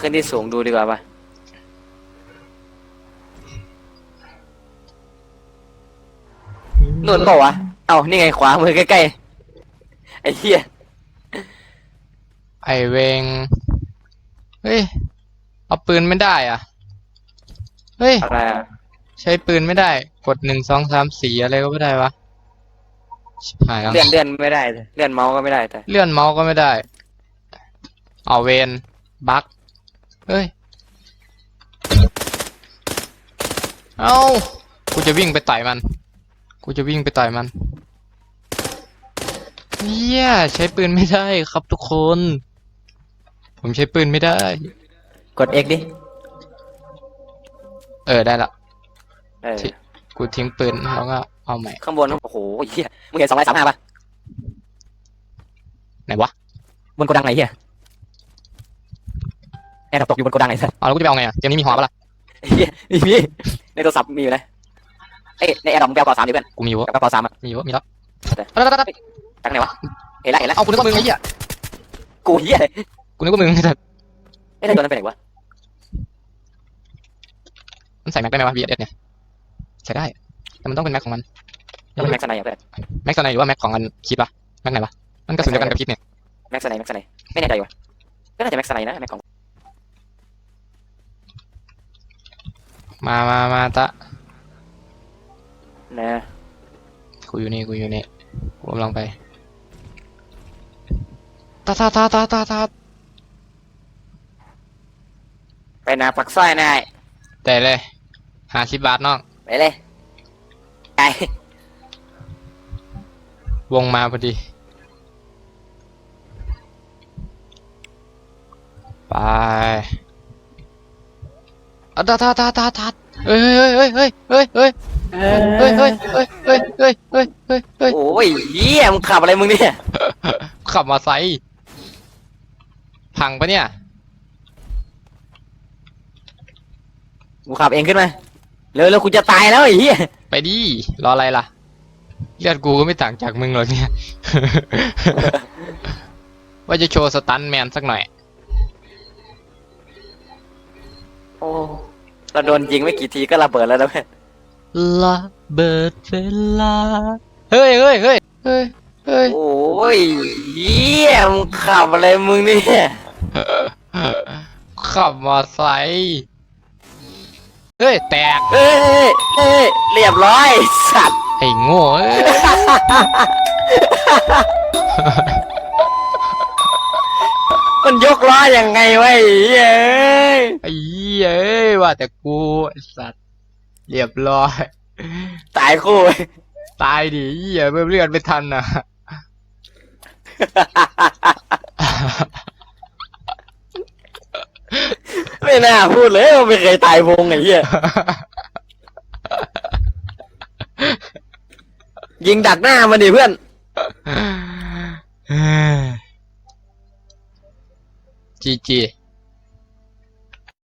ขึ้นที่สูงดูดีกว่าปะนู่นเปล่าวะ เอ้านี่ไงขวามือใกล้ๆ ไอ้เหี้ย ไอเวง เฮ้ย เอาปืนไม่ได้อะ เฮ้ย อะไรอะใช้ปืนไม่ได้ กดหนึ่งสองสามสี่อะไรก็ไม่ได้วะชิบหายแล้วเลื่อนเลื่อนไม่ได้เลยเลื่อนเมาส์ก็ไม่ได้แต่ เลื่อนเมาส์ก็ไม่ได้ เอาเวนบั๊ก เฮ้ย เอ้ากูจะวิ่งไปต่อยมัน กูจะวิ่งไปต่อยมันเฮียใช้ปืนไม่ได้ครับทุกคน ผมใช้ปืนไม่ได้ กด X ดิ เออได้ละ เออ ที่ กูทิ้งปืนแล้วก็เอาใหม่ ข้างบน โอ้โหเหี้ยมึงเห็นสองร้อยสามห้าปะไหนวะ บนโกดังไหนเหี้ย แอร์ดรอปตกอยู่บนโกดังไหนสัสเอาแล้วกูจะไปเอาไงอะเกมนี้มีหัวปะล่ะเหี้ยมีมีในโทรศัพท์มีอยู่นะเอ้ยในแอร์ดรอปมึงไปเอากอสามดิเพื่อนกูมีอยู่กับกอสามอะมีอยู่มีแล้วแต่เอาแล้วจากไหนวะเห็นแล้วเห็นแล้วเอากูนึกว่ามึงไอ้เหี้ยกูเหี้ยเลยกูนึกว่ามึงไอ้สัสไอ้ยแล้วตัวนั้นไปไหนวะมันใส่แม็กได้ไหมวะ VS เนี่ยใส่ได้แต่มันต้องเป็นแม็กของมันแล้วมันแม็กซ์ไนอะเพื่อนแม็กซ์ไหนหรือว่าแม็กของอันคิดปะแม็กไหนวะมันกระสุนเดียวกันกับคิดเนี่ยแม็กซ์ไนแม็กซ์ไนไม่แน่ใจวะก็น่าจะแม็กซ์ไนนะแม็กของ มามามาตะนะกูอยู่นี่กูอยู่นี่กูกำลังไปตาตาตาตาตาตาไปนาปักสร้อยนายแต่เลยหาสิบบาทน้องไปเลยไกวงมาพอดีไป อะตาตาตาตาตาเฮ้ยเฮ้ยเฮ้ยเฮ้ยเฮ้ยเฮ้ยเฮ้ยเฮ้ยเฮ้ยเฮ้ยเฮ้ยเฮ้ยเฮ้ยเฮ้ยโอ้ยเหี้ยมึงขับอะไรมึงเนี่ยขับมาไซค์พังปะเนี่ยกูขับเองขึ้นมาเร็วเร็วกูจะตายแล้วไอ้เหี้ยไปดิรออะไรล่ะเลือดกูก็ไม่ต่างจากมึงหรอกเนี่ยว่าจะโชว์สตันแมนสักหน่อย โอ้เราโดนยิงไม่กี่ทีก็ระเบิดแล้วนะเพื่อนละเบิดเวลา เฮ้ยเฮ้ยเฮ้ยเฮ้ยเฮ้ยโอ้ยเหี้ยมึงขับอะไรมึงเนี่ยขับมอไซค์เฮ้ย แตก เอ้ยเอ้ยเรียบร้อยสัตว์ไอ้โง่เอ้ยมันยกล้อยังไงวะไอ้เหี้ยเอ้ยไอ้เหี้ ยเอ้ยว่าแต่กูไอ้สัตว์เรียบร้อย ตายคู่ตายดิเหี้ยเพิ่มเลือดไม่ทันอะ ไม่น่าพูดเลยว่าไม่เคยตายวงไอ้เหี้ยยิงดักหน้ามันดิเพื่อน จีจี